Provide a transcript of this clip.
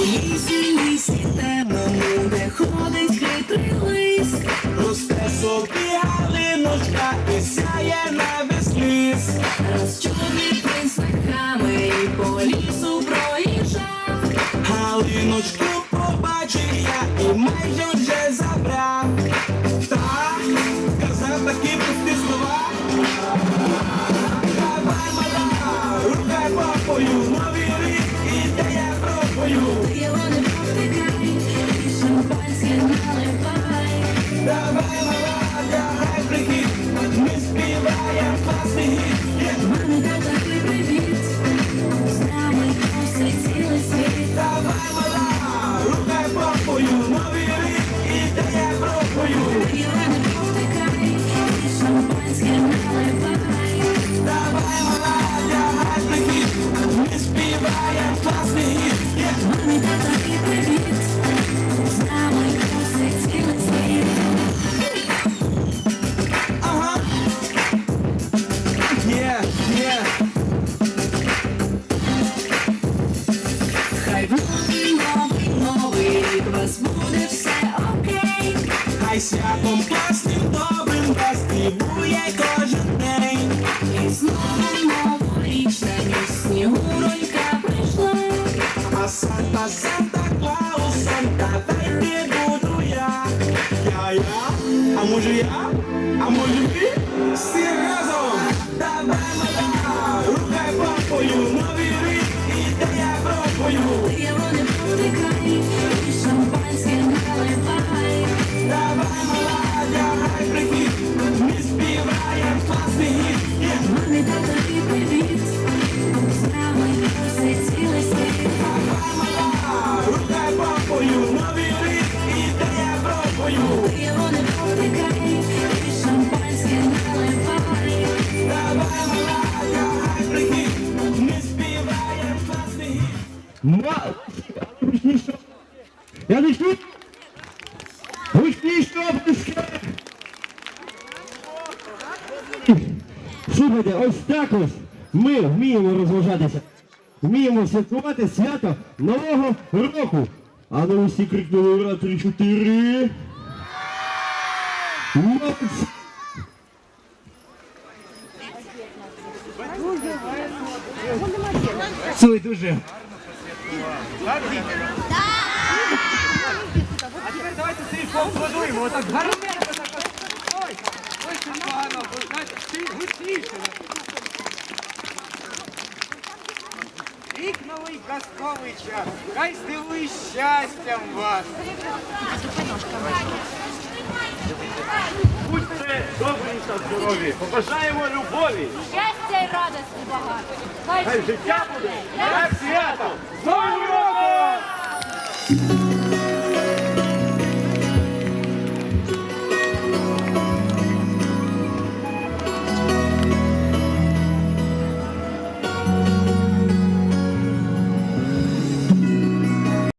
Лісі лісі темному не ходить хитрий лис, росте собі галиночка і сяє на весь ліс. Розчудний принц і по лісу проїжджав. Галиночку святом класним добрим вас дивує кожен день. І знову новорічна снігуронька прийшла. А Санта, Санта а може я, а може ти? Всі Гучніше. Я не чую. Гучніше оплески. Слухайте, ось так ось ми вміємо розважатися. Вміємо святкувати свято Нового року. А ну всі крикнули ура, три-чотири. Молодці. Цуй дуже. А тепер давайте цей так. Ой, ой, це гучніше. Рік новий казковий час. Хай здивує щастям вас. Будьте добрі побажаємо любові, Щастя і радості багато. Хай життя буде як свято! З Новим роком!